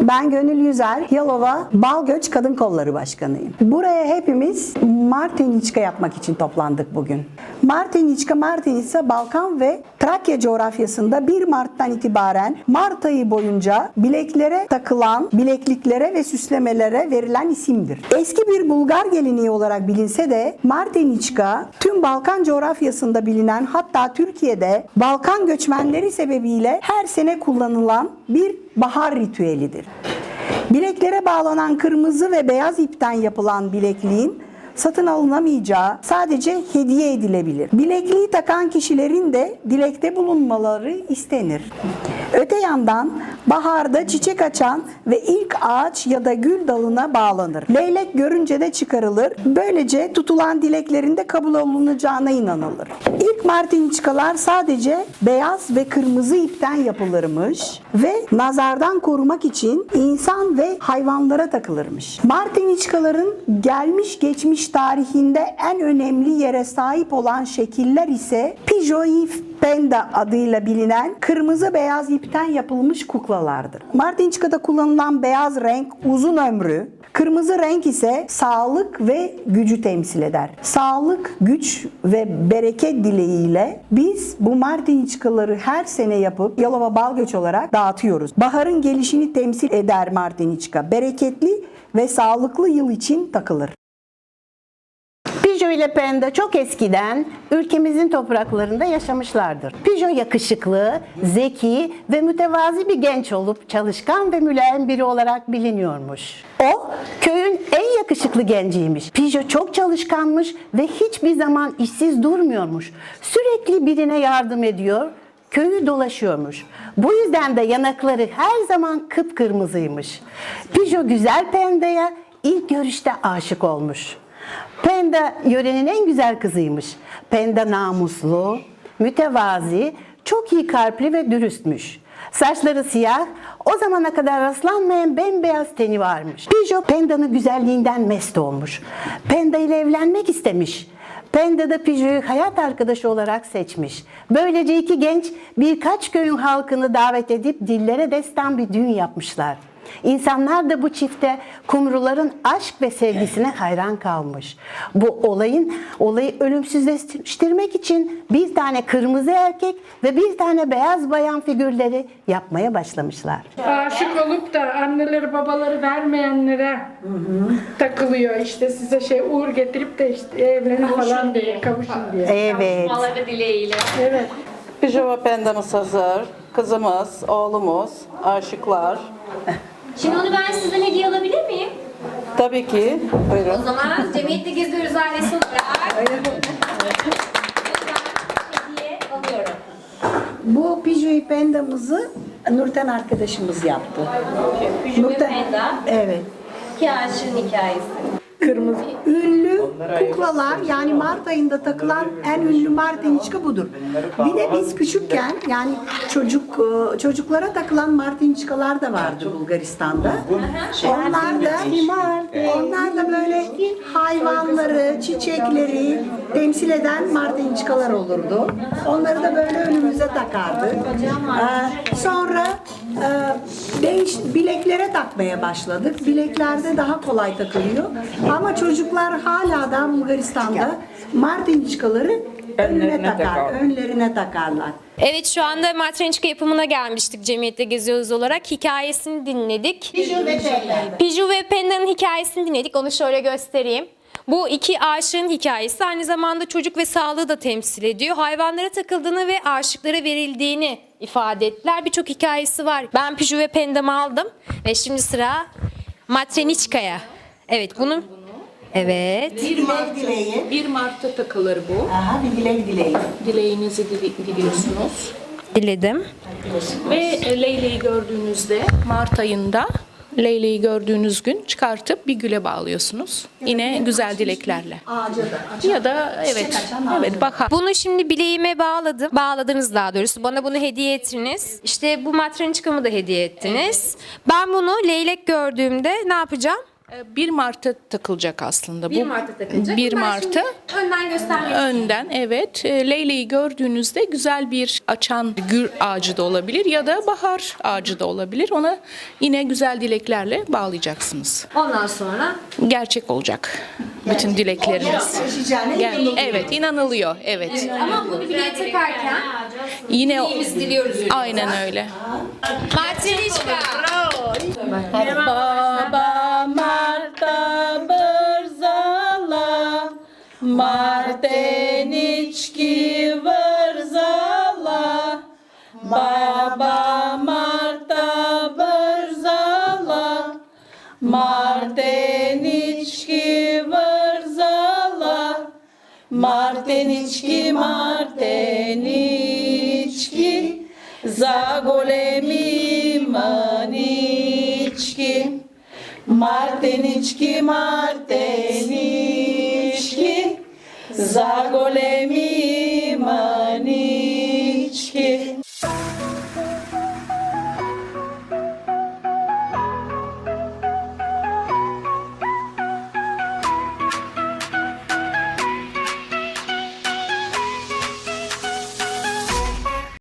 Ben Gönül Yüzer, Yalova Balgöç Kadın Kolları Başkanıyım. Buraya hepimiz Martiniçka yapmak için toplandık bugün. Martiniçka, Martinica Balkan ve Trakya coğrafyasında 1 Mart'tan itibaren Mart ayı boyunca bileklere takılan bilekliklere ve süslemelere verilen isimdir. Eski bir Bulgar geleneği olarak bilinse de Martiniçka tüm Balkan coğrafyasında bilinen hatta Türkiye'de Balkan göçmenleri sebebiyle her sene kullanılan bir bahar ritüelidir. Bileklere bağlanan kırmızı ve beyaz ipten yapılan bilekliğin satın alınamayacağı sadece hediye edilebilir. Bilekliği takan kişilerin de dilekte bulunmaları istenir. Öte yandan baharda çiçek açan ve ilk ağaç ya da gül dalına bağlanır. Leylek görünce de çıkarılır. Böylece tutulan dileklerin de kabul olunacağına inanılır. İlk martiniçkalar sadece beyaz ve kırmızı ipten yapılırmış ve nazardan korumak için insan ve hayvanlara takılırmış. Martiniçkaların gelmiş geçmiş tarihinde en önemli yere sahip olan şekiller ise Pijoif Penda adıyla bilinen kırmızı beyaz ipten yapılmış kuklalardır. Martinçka'da kullanılan beyaz renk uzun ömrü, kırmızı renk ise sağlık ve gücü temsil eder. Sağlık, güç ve bereket dileğiyle biz bu Martinçkaları her sene yapıp Yalova Balgöç olarak dağıtıyoruz. Baharın gelişini temsil eder Martinçka. Bereketli ve sağlıklı yıl için takılır. Pijo ile Penda çok eskiden ülkemizin topraklarında yaşamışlardır. Pijo yakışıklı, zeki ve mütevazi bir genç olup çalışkan ve mülayim biri olarak biliniyormuş. O köyün en yakışıklı genciymiş. Pijo çok çalışkanmış ve hiçbir zaman işsiz durmuyormuş. Sürekli birine yardım ediyor, köyü dolaşıyormuş. Bu yüzden de yanakları her zaman kıpkırmızıymış. Pijo güzel Penda'ya ilk görüşte aşık olmuş. Penda yörenin en güzel kızıymış. Penda namuslu, mütevazi, çok iyi kalpli ve dürüstmüş. Saçları siyah, o zamana kadar rastlanmayan bembeyaz teni varmış. Pijo Penda'nın güzelliğinden mest olmuş. Penda ile evlenmek istemiş. Penda da Pijo'yu hayat arkadaşı olarak seçmiş. Böylece iki genç birkaç köyün halkını davet edip dillere destan bir düğün yapmışlar. İnsanlar da bu çifte kumruların aşk ve sevgisine hayran kalmış. Bu olayın olayı ölümsüzleştirmek için bir tane kırmızı erkek ve bir tane beyaz bayan figürleri yapmaya başlamışlar. Aşık olup da anneleri babaları vermeyenlere takılıyor işte size şey uğur getirip de işte evlenin falan diye kavuşun diye. Evet. Kavuşmaları dileğiyle. Evet. Pijama pendamız hazır. Kızımız, oğlumuz, aşıklar. Şimdi onu ben sizden hediye alabilir miyim? Tabii ki. O Buyurun. zaman Cemiyet'te Geziyoruz ailesi olarak. hediye alıyorum. Bu Pijoy Penda'mızı Nurten arkadaşımız yaptı. Nurten- Penda. Evet. İki aşığın hikayesi. Kırmızı. Ünlü kuklalar yani Mart ayında takılan en ünlü Martiniçka budur. Bir de biz küçükken yani çocuk e, çocuklara takılan Martiniçkalar da vardı Bulgaristan'da. Onlar da onlar da böyle hayvanları, çiçekleri temsil eden Martiniçkalar olurdu. Onları da böyle önümüze takardı. Ee, Sonra e, değiş bileklere takmaya başladık. Bileklerde daha kolay takılıyor. Ama çocuklar hala da Bulgaristan'da Martinçkaları önüne takar, önlerine takarlar. Evet şu anda Matrençka yapımına gelmiştik Cemiyette Geziyoruz olarak. Hikayesini dinledik. Piju ve Penda'nın hikayesini dinledik. Onu şöyle göstereyim. Bu iki aşığın hikayesi aynı zamanda çocuk ve sağlığı da temsil ediyor. Hayvanlara takıldığını ve aşıklara verildiğini ifade ettiler. Birçok hikayesi var. Ben Piju ve Penda'mı aldım ve şimdi sıra Matreniçka'ya. Evet bunu Evet. Bir dilek dileği. 1 Mart'ta takılır bu. Aha, bir dilek dileği. Dileğinizi dili- diliyorsunuz. Diledim. Ve e, Leyla'yı gördüğünüzde Mart ayında Leyla'yı gördüğünüz gün çıkartıp bir güle bağlıyorsunuz. Yine güzel dileklerle. Ağaca da. Ya da evet, evet bahar. Bunu şimdi bileğime bağladım. Bağladınız daha doğrusu. Bana bunu hediye ettiniz. İşte bu matrançkamı da hediye ettiniz. Ben bunu leylek gördüğümde ne yapacağım? E, 1 Mart'a takılacak aslında. 1 Bu Mart'ta takılacak. 1 Ben Mart'ta önden göstermek önden evet. E, Leyleği gördüğünüzde güzel bir açan gül ağacı da olabilir ya da bahar ağacı da olabilir. Ona yine güzel dileklerle bağlayacaksınız. Ondan sonra Gerçek olacak bütün dilekleriniz. Gel- evet inanılıyor. Evet. ama bunu bile takarken Yine biz diliyoruz. aynen öyle. Martiniçka. Baba Marta Martenički vrzala. Baba Marta brzala, Martenički vrzala. Martenički, Martenički, za golemi manički. Martenički, Martenički, за големі.